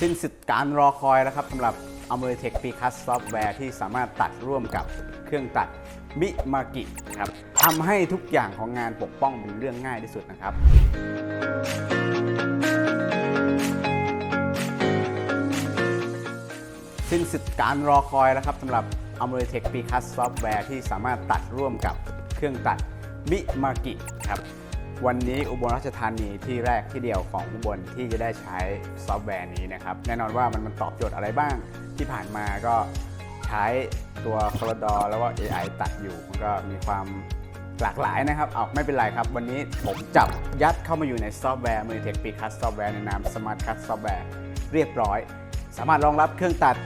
สิ้นสุดการรอคอยแล้วครับสำหรับ a m e r i t e c h p c u s ซอฟต์แวร์ที่สามารถตัดร่วมกับเครื่องตัดมิมากิครับทำให้ทุกอย่างของงานปกป้องเป็นเรื่องง่ายที่สุดนะครับ สิ้นสุดการรอคอยแล้วครับสำหรับ a m e r i t e c h p c u s ซอฟต์แวร์ที่สามารถตัดร่วมกับเครื่องตัดมิมากิครับ วันนี้อุบลราชธานีที่แรกที่เดียวของอุบลที่จะได้ใช้ซอฟต์แวร์นี้นะครับ แน่นอนว่ามันมันตอบโจทย์อะไรบ้าง ที่ผ่านมาก็ใช้ตัว c o l o d o r แล้วก็ AI ตัดอยู่ มันก็มีความหลากหลายนะครับ เอาไม่เป็นไรครับ วันนี้ผมจับยัดเข้ามาอยู่ในซอฟต์แวร์ m e r i t e c h p c u s ซอฟต์แวร์ในนาม Smart Cut Software เรียบร้อย สามารถรองรับเครื่องตัด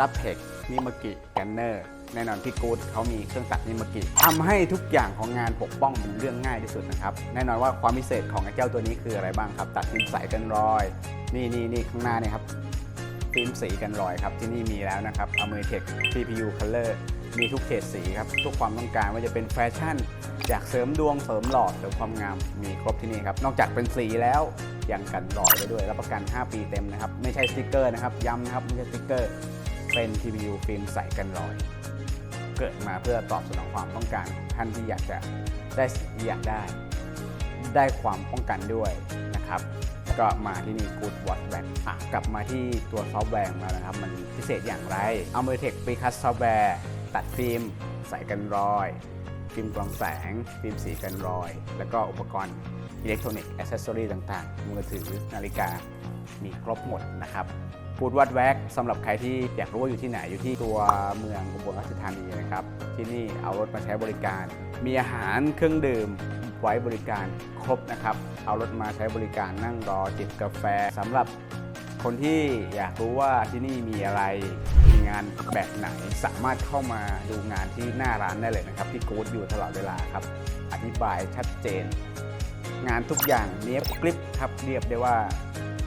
รับเทคนิมากิแกนเนอร์ แน่นอนพี่กูดเขามีเครื่องตัดนิมกิทำให้ทุกอย่างของงานปกป้องเป็นเรื่องง่ายที่สุดนะครับ แน่นอนว่าความพิเศษของไอ้เจ้าตัวนี้คืออะไรบ้างครับ ตัดฟิล์มใสกันรอย นี่นี่นี่ข้างหน้าเนี่ยครับฟิล์มสีกันรอยครับที่นี่มีแล้วนะครับ a m e r i t e c h CPU Color มีทุกเฉดสีครับ ทุกความต้องการว่าจะเป็นแฟชั่น อยากเสริมดวงเสริมหลอดเสริมความงามมีครบที่นี่ครับ นอกจากเป็นสีแล้วยังกันรอยได้ด้วยรับประกัน 5 ปีเต็มนะครับ ไม่ใช่สติกเกอร์นะครับย้ำนะครับไม่ใช่สติกเกอร์ เป็น CPU ฟิล์มใสกันรอย เกิดมาเพื่อตอบสนองความต้องการของท่านที่อยากจะได้สิ่งที่อยากได้ ได้ความป้องกันด้วยนะครับก็มาที่นี่ Good Watch Back อะกลับมาที่ตัวซอฟต์แวร์ของเรานะครับ มันพิเศษอย่างไร a m e r i t e c h p r e c u s ซอฟต์แวร์ตัดฟิล์มใสกันรอย ฟิล์มกรองแสง ฟิล์มสีกันรอย แล้วก็อุปกรณ์อิเล็กทรอนิกส์อ c เซสซอรีต่างๆ มือถือนาฬิกา มีครบหมดนะครับพูดวัดแวกสำหรับใครที่อยากรู้ว่าอยู่ที่ไหนอยู่ที่ตัวเมืองอุบลราชธานีนะครับ ที่นี่เอารถมาใช้บริการ มีอาหารเครื่องดื่มไว้บริการครบนะครับ เอารถมาใช้บริการนั่งรอจิบกาแฟสำหรับคนที่อยากรู้ว่าที่นี่มีอะไร มีงานแบบไหนสามารถเข้ามาดูงานที่หน้าร้านได้เลยนะครับที่กู๊ดอยู่ตลอดเวลาครับ อธิบายชัดเจน งานทุกอย่างเนี้ยกริบครับเรียบได้ว่า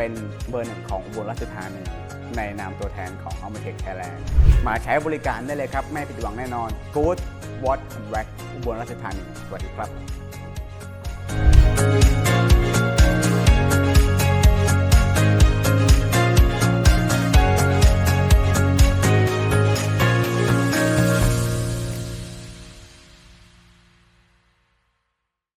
เป็นเบอร์หนึ่งของอุบลราชธานีในนามตัวแทนของ a m a t e c h Thailand มาใช้บริการได้เลยครับ ไม่ผิดหวังแน่นอน Good Watch and Wax อุบลราชธานี สวัสดีครับ